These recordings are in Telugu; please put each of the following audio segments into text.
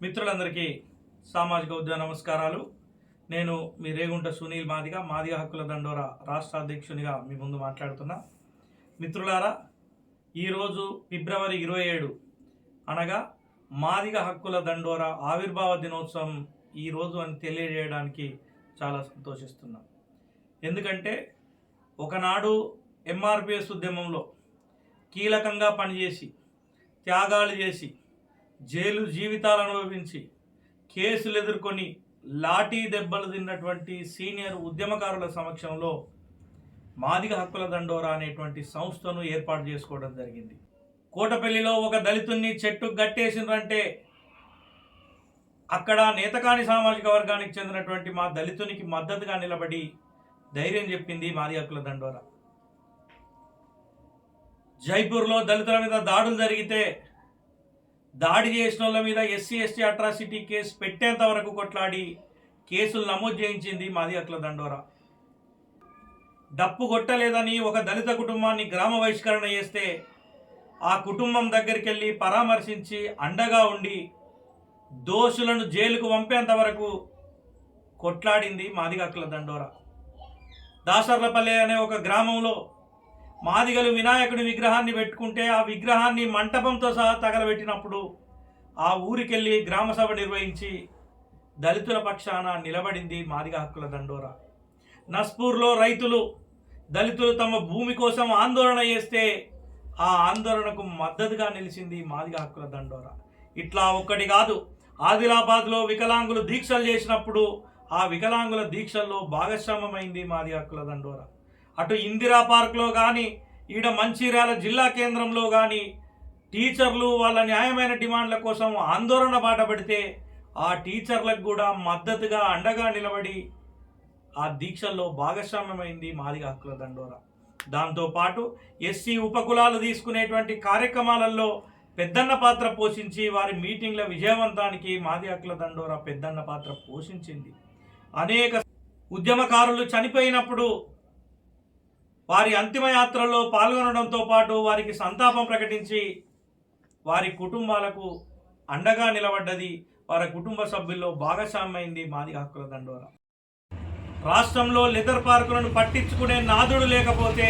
మిత్రులందరికీ సామాజిక ఉద్యోగ నమస్కారాలు. నేను మీ రేగుంట సునీల్ మాదిగ మాదిగ హక్కుల దండోర రాష్ట్ర అధ్యక్షునిగా మీ ముందు మాట్లాడుతున్నా. మిత్రులారా ఈరోజు ఫిబ్రవరి ఇరవై ఏడు అనగా మాదిగ హక్కుల దండోర ఆవిర్భావ దినోత్సవం ఈరోజు అని తెలియజేయడానికి చాలా సంతోషిస్తున్నాం. ఎందుకంటే ఒకనాడు ఎంఆర్పిఎస్ ఉద్యమంలో కీలకంగా పనిచేసి త్యాగాలు చేసి జైలు జీవితాలు అనుభవించి కేసులు ఎదుర్కొని లాఠీ దెబ్బలు తిన్నటువంటి సీనియర్ ఉద్యమకారుల సమక్షంలో మాదిగ హక్కుల దండోరా అనేటువంటి సంస్థను ఏర్పాటు చేసుకోవడం జరిగింది. కోటపల్లిలో ఒక దళితుణ్ణి చెట్టు గట్టేసిండ్రంటే అక్కడ నేతకాని సామాజిక వర్గానికి చెందినటువంటి మా దళితునికి మద్దతుగా నిలబడి ధైర్యం చెప్పింది మాది హక్కుల దండోరా. జైపూర్లో దళితుల మీద దాడులు జరిగితే దాడి చేసిన వాళ్ళ మీద ఎస్సీ ఎస్టీ అట్రాసిటీ కేసు పెట్టేంత వరకు కొట్లాడి కేసులు నమోదు చేయించింది మాది అట్ల దండోరా. డప్పు కొట్టలేదని ఒక దళిత కుటుంబాన్ని గ్రామ బహిష్కరణ చేస్తే ఆ కుటుంబం దగ్గరికి వెళ్ళి పరామర్శించి అండగా ఉండి దోషులను జైలుకు పంపేంత వరకు కొట్లాడింది మాదిగక్కల దండోరా. దాసర్లపల్లె అనే ఒక గ్రామంలో మాదిగలు వినాయకుడి విగ్రహాన్ని పెట్టుకుంటే ఆ విగ్రహాన్ని మంటపంతో సహా తగలబెట్టినప్పుడు ఆ ఊరికెళ్ళి గ్రామసభ నిర్వహించి దళితుల పక్షాన నిలబడింది మాదిగ హక్కుల దండోరా. నస్పూర్లో రైతులు దళితులు తమ భూమి కోసం ఆందోళన చేస్తే ఆ ఆందోళనకు మద్దతుగా నిలిచింది మాదిగ హక్కుల దండోరా. ఇట్లా ఒక్కటి కాదు ఆదిలాబాద్లో వికలాంగులు దీక్షలు చేసినప్పుడు ఆ వికలాంగుల దీక్షల్లో భాగస్వామ్యమైంది మాది హక్కుల దండోరా. అటు ఇందిరా పార్క్లో కానీ ఈడ మంచిర్యాల జిల్లా కేంద్రంలో కానీ టీచర్లు వాళ్ళ న్యాయమైన డిమాండ్ల కోసం ఆందోళన బాట పడితే ఆ టీచర్లకు కూడా మద్దతుగా అండగా నిలబడి ఆ దీక్షల్లో భాగస్వామ్యమైంది మాదిగ హక్కుల దండోరా. దాంతోపాటు ఎస్సీ ఉపకులాలు తీసుకునేటువంటి కార్యక్రమాలలో పెద్దన్న పాత్ర పోషించి వారి మీటింగ్ల విజయవంతానికి మాది హక్కుల దండోరా పెద్దన్న పాత్ర పోషించింది. అనేక ఉద్యమకారులు చనిపోయినప్పుడు వారి అంతిమయాత్రలో పాల్గొనడంతో పాటు వారికి సంతాపం ప్రకటించి వారి కుటుంబాలకు అండగా నిలబడ్డది. వారి కుటుంబ సభ్యుల్లో భాగస్వామ్యమైంది మాది హక్కుల దండోరా. రాష్ట్రంలో లెదర్ పార్కులను పట్టించుకునే నాదుడు లేకపోతే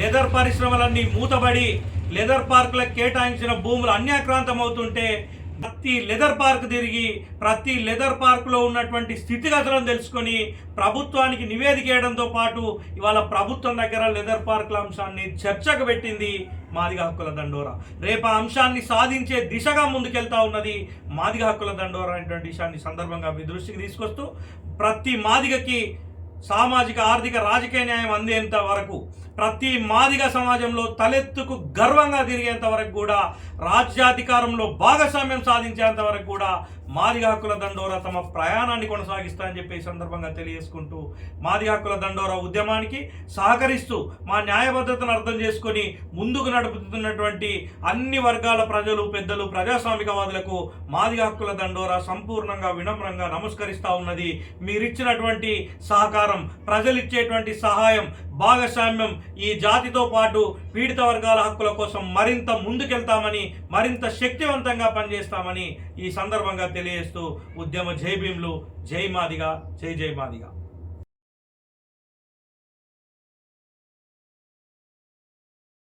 లెదర్ పరిశ్రమలన్నీ మూతబడి లెదర్ పార్కులకు కేటాయించిన భూములు అన్యాక్రాంతం అవుతుంటే ప్రతి లెదర్ పార్క్ తిరిగి ప్రతి లెదర్ పార్కులో ఉన్నటువంటి స్థితిగతులను తెలుసుకొని ప్రభుత్వానికి నివేదిక చేయడంతో పాటు ఇవాళ ప్రభుత్వం దగ్గర లెదర్ పార్కుల అంశాన్ని చర్చకు పెట్టింది మాదిగ హక్కుల దండోరా. రేపు ఆ అంశాన్ని సాధించే దిశగా ముందుకెళ్తా ఉన్నది మాదిగ హక్కుల దండోరా అనేటువంటి విషయాన్ని సందర్భంగా మీ దృష్టికి తీసుకొస్తూ ప్రతి మాదిగకి సామాజిక ఆర్థిక రాజకీయ న్యాయం అందేంత వరకు ప్రతి మాదిగ సమాజంలో తలెత్తుకు గర్వంగా తిరిగేంత వరకు కూడా రాజ్యాధికారంలో భాగస్వామ్యం సాధించేంత వరకు కూడా మాదిగాకుల దండోరా తమ ప్రయాణాన్ని కొనసాగిస్తారని చెప్పి సందర్భంగా తెలియజేసుకుంటూ మాదిగాకుల హక్కుల దండోరా ఉద్యమానికి సహకరిస్తూ మా న్యాయబద్ధతను అర్థం చేసుకొని ముందుకు నడుపుతున్నటువంటి అన్ని వర్గాల ప్రజలు పెద్దలు ప్రజాస్వామికవాదులకు మాదిగాకుల హక్కుల దండోరా సంపూర్ణంగా వినమ్రంగా నమస్కరిస్తా ఉన్నది. మీరిచ్చినటువంటి సహకారం ప్రజలిచ్చేటువంటి సహాయం భాగస్వామ్యం ఈ జాతితో పాటు పీడిత వర్గాల హక్కుల కోసం మరింత ముందుకెళ్తామని మరింత శక్తివంతంగా పనిచేస్తామని ఈ సందర్భంగా తెలియజేస్తూ ఉద్యమ జై భీమ్లు జై మాదిగా జై జై మాదిగా.